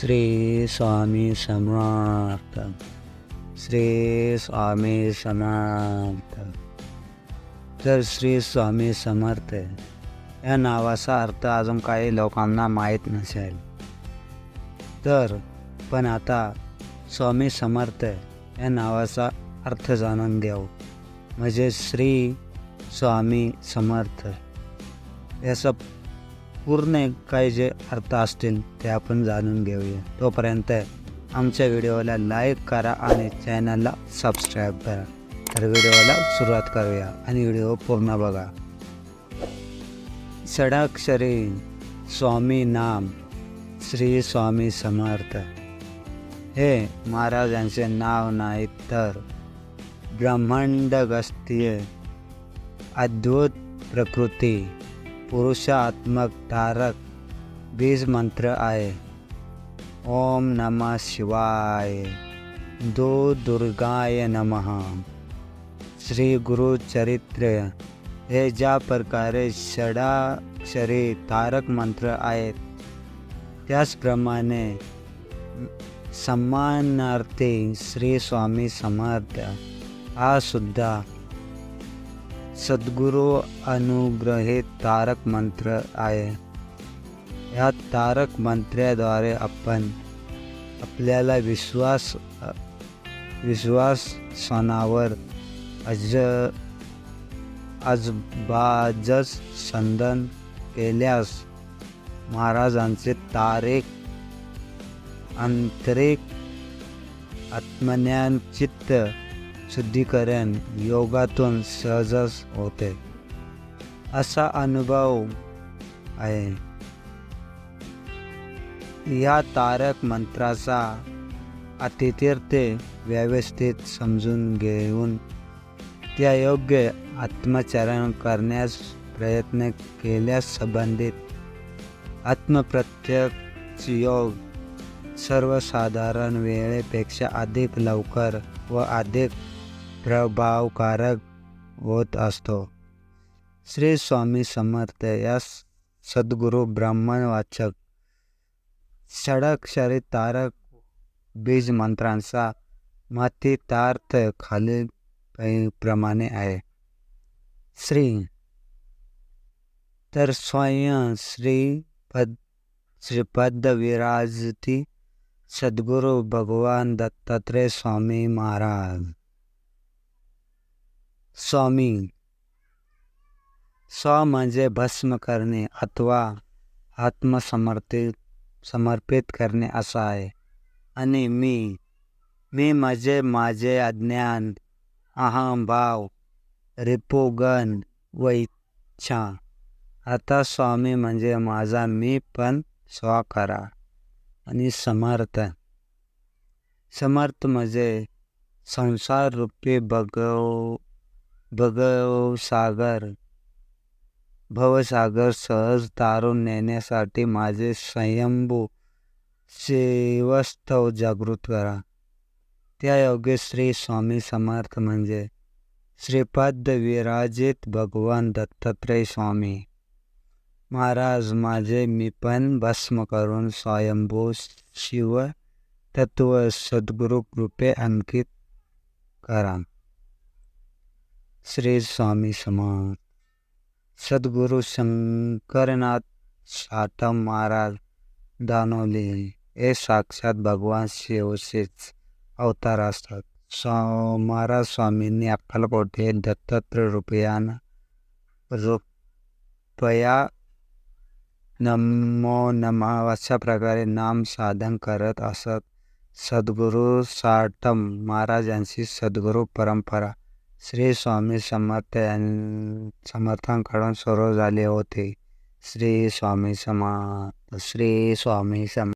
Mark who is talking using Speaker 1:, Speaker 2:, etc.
Speaker 1: श्री स्वामी समर्थ। श्री स्वामी समर्थ। तर श्री स्वामी समर्थ या नावाचा अर्थ अजून काही लोकांना माहीत नसेल. तर पण आता स्वामी समर्थ या नावाचा अर्थ जाणून घेऊ. म्हणजे श्री स्वामी समर्थ याचा पूर्ण काही जे अर्थ असतील ते आपण जाणून घेऊया. तोपर्यंत आमच्या व्हिडिओला लाईक करा आणि चॅनलला सबस्क्राईब करा. तर व्हिडिओला सुरुवात करूया आणि व्हिडिओ पूर्ण बघा. षडाक्षरी स्वामी नाम श्री स्वामी समर्थ. हे महाराजांचे नाव नाही तर ब्रह्मांडगस्तीय अद्भुत प्रकृती पुरुषात्मक तारक बीज मंत्र आए। ओम नमः शिवाय। दो दुर्गाय नमः। श्री गुरु चरित्र। हे ज्या प्रकारे षडाक्षरी तारक मंत्र आहेत त्याचप्रमाणे सन्मानार्थी श्री स्वामी समर्थ। हा सुद्धा सद्गुरू अनुग्रहे तारक मंत्र आहे. या तारक मंत्र्याद्वारे आपण आपल्याला विश्वास विश्वास सणावर अज अजबाजच संदन केल्यास महाराजांचे तारेक आंतरिक आत्मज्ञान चित्त शुद्धीकरण योगातून सहजच होते. असा अनुभव आहे. या तारक मंत्राचा अतितीर्थ व्यवस्थित समजून घेऊन त्या योग्य आत्मचरण करण्यास प्रयत्न केल्यास संबंधित आत्मप्रत्यक्ष योग सर्वसाधारण वेळेपेक्षा अधिक लवकर व अधिक प्रभावकारक होत असतो. श्री स्वामी समर्थ या सद्गुरू ब्राह्मणवाचक षडाक्षरी तारक बीज मंत्रांचा मातीतार्थ खालील प्रमाणे आहे. श्री तर स्वयं श्री पद श्रीपद विराजती सद्गुरू भगवान दत्तात्रय स्वामी महाराज. स्वामी. स्व म्हणजे भस्म करणे अथवा आत्मसमर्पित समर्पित करणे असं आहे. आणि मी मी म्हणजे माझे अज्ञान अहंभाव रिपोगन व इच्छा. आता स्वामी म्हणजे माझा मी पण स्व करा आणि समर्थ. समर्थ म्हणजे संसार रूपी भगव भगव सागर. भवसागर सहज तारून नेण्यासाठी माझे स्वयंभू शिवस्तव जागृत करा. त्या योग्य श्री स्वामी समर्थ म्हणजे श्रीपाद विराजित भगवान दत्तात्रय स्वामी. महाराज माझे मी पण भस्म करून स्वयंभू शिव तत्व सद्गुरु कृपे अंकित करा. श्री स्वामी समर्थ। सद्गुरू शंकरनाथ साठम महाराज दानवले हे साक्षात भगवान शिवसेच अवतार असतात। स्वा महाराज स्वामींनी अक्कलकोट दत्तत्र दत्तात्रय रुपयान रुपया नमो नमः अशा प्रकारे नाम साधन करत असत। सद्गुरू साठम महाराजांची सद्गुरू परंपरा श्री स्वामी समर्थ यां समर्थांकडून सुरू झाले होते. श्री स्वामी समर्थ श्री स्वामी सम